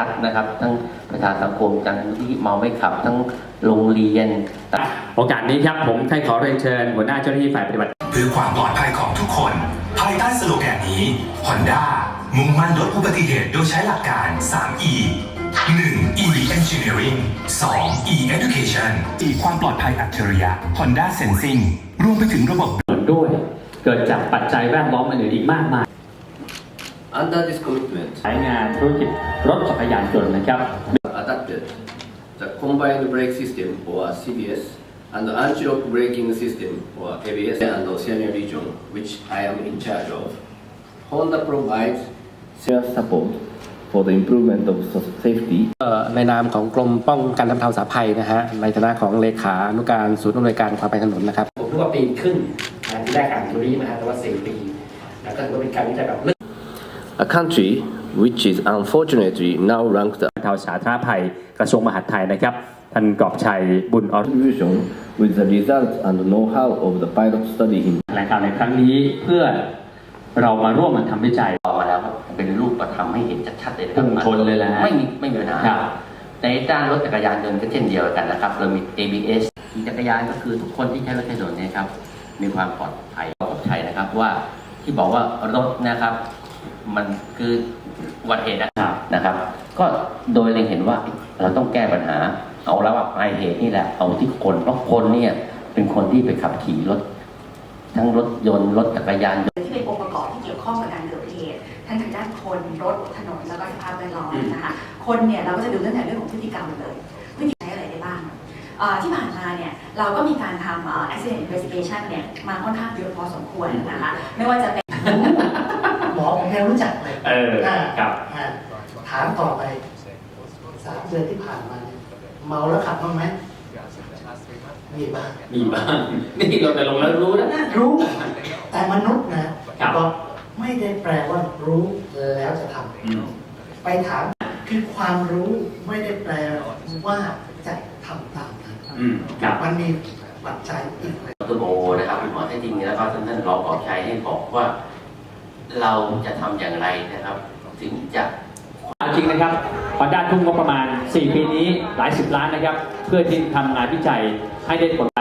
รัฐนะครับ ทั้งประชาสังคมทั้งที่เมาไม่ขับ ทั้งโรงเรียน โอกาสนี้ครับผมให้ขอเรียนเชิญหัวหน้าเจ้าหน้าที่ฝ่ายปฏิบัติ เพื่อความปลอดภัยของทุกคน ภายใต้สโลแกนนี้ Honda มุ่งมั่นลดอุบัติเหตุโดยใช้หลักการ 3E 1 E Engineering 2 E Education E ความปลอดภัยอัจฉริยะ Honda Sensing รวมไปถึงระบบด้วย เกิดจากปัจจัยแวดล้อมอื่นๆอีกมากมาย Under this commitment, ใช้งานธุรกิจรถจักรยานยนต์นะครับ adopted the combined brake system or CBS and the anti-lock braking system or ABS and the Oceania region, which I am in charge of. Honda provides serious support for the improvement of safety เอ่อในนามของกรมป้องกันและบรรเทาสาภัยนะฮะในฐานะของเลขานุการศูนย์อำนวยการความปลอดภัยถนนนะครับ ผมรู้ว่าปีขึ้นนะที่แรกอ่านตัวนี้นะฮะแต่ว่าสี่ปี แล้วก็ถือว่าเป็นการวิจัยแบบลึก a country which is unfortunately now ranked บรรเทาสาธารณภัยกระทรวงมหาดไทยนะครับท่านกอบชัยบุญอร contribution with the results and know-how of the pilot study in แถลงข่าวในครั้งนี้เพื่อเรามาร่วมกันทำวิจัยออกมาแล้วครับเป็นรูปธรรมให้เห็นชัดๆเลยนะครัพุ่งชนเลยแหละฮะไม่มีไม่มีปัญหาครับในด้านรถจักรยานยนต์ก็เช่นเดียวกันนะครับเรามี ABS ขี่จักรยานก็คือทุกคนที่ใช้รถใช้ถนนเนี่ยครับมีความปลอดภัยปลอดภัยนะครับว่าที่บอกว่ารถนะครับ มันคืออุบัติเหตุนะครับนะครับ ก็โดยเล็งเห็นว่าเราต้องแก้ปัญหา เอาแล้วว่าปลายเหตุนี่แหละเอาที่คนเพราะคนเนี่ยเป็นคนที่ไปขับขี่รถ ทั้งรถยนต์รถจักรยานยนต์ที่เป็นองค์ประกอบที่เกี่ยวข้องกับการเกิดเหตุทั้งทางด้านคนรถถนนแล้วก็สภาพแวดล้อมนะคะคนเนี่ยเราก็จะดูตั้งแต่เรื่องของพฤติกรรมเลยพฤติกรรมใช้อะไรได้บ้างที่ผ่านมาเนี่ยเราก็มีการทำ accident investigation เนี่ยมาค่อนข้างเยอะพอสมควรนะคะไม่ว่าจะเป็น มอผมยังรู้จักเลยเออครับอ่าถามต่อไปสามเดือนที่ผ่านมาเนี่ยเมาแล้วขับบ้างไหมมีบ้างมีบ้างนี่เราแต่ลงแล้วรู้นะรู้ แต่มนุษย์นะครับก็ไม่ได้แปลว่ารู้แล้วจะทอืมำไปถามคือความรู้ไม่ได้แปลว่าจะทำตามนั้นอืมครับมันมีปัจจัยอีกหลายคุณโอนะครับคุณหมอแท้จริงแล้วก็ท่านท่านรองขอชัยให้บอกว่า เราจะทำอย่างไรนะครับ ถึงจะ เอาจริงนะครับฮอนด้าทุ่มงบประมาณ 4 ปีนี้หลายสิบล้านนะครับ เพื่อที่ทำงานวิจัยให้ได้ผลไป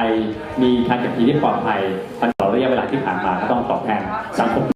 มีการขับขี่ที่ปลอดภัยตลอดระยะเวลาที่ผ่านมาก็ต้องตอบแทน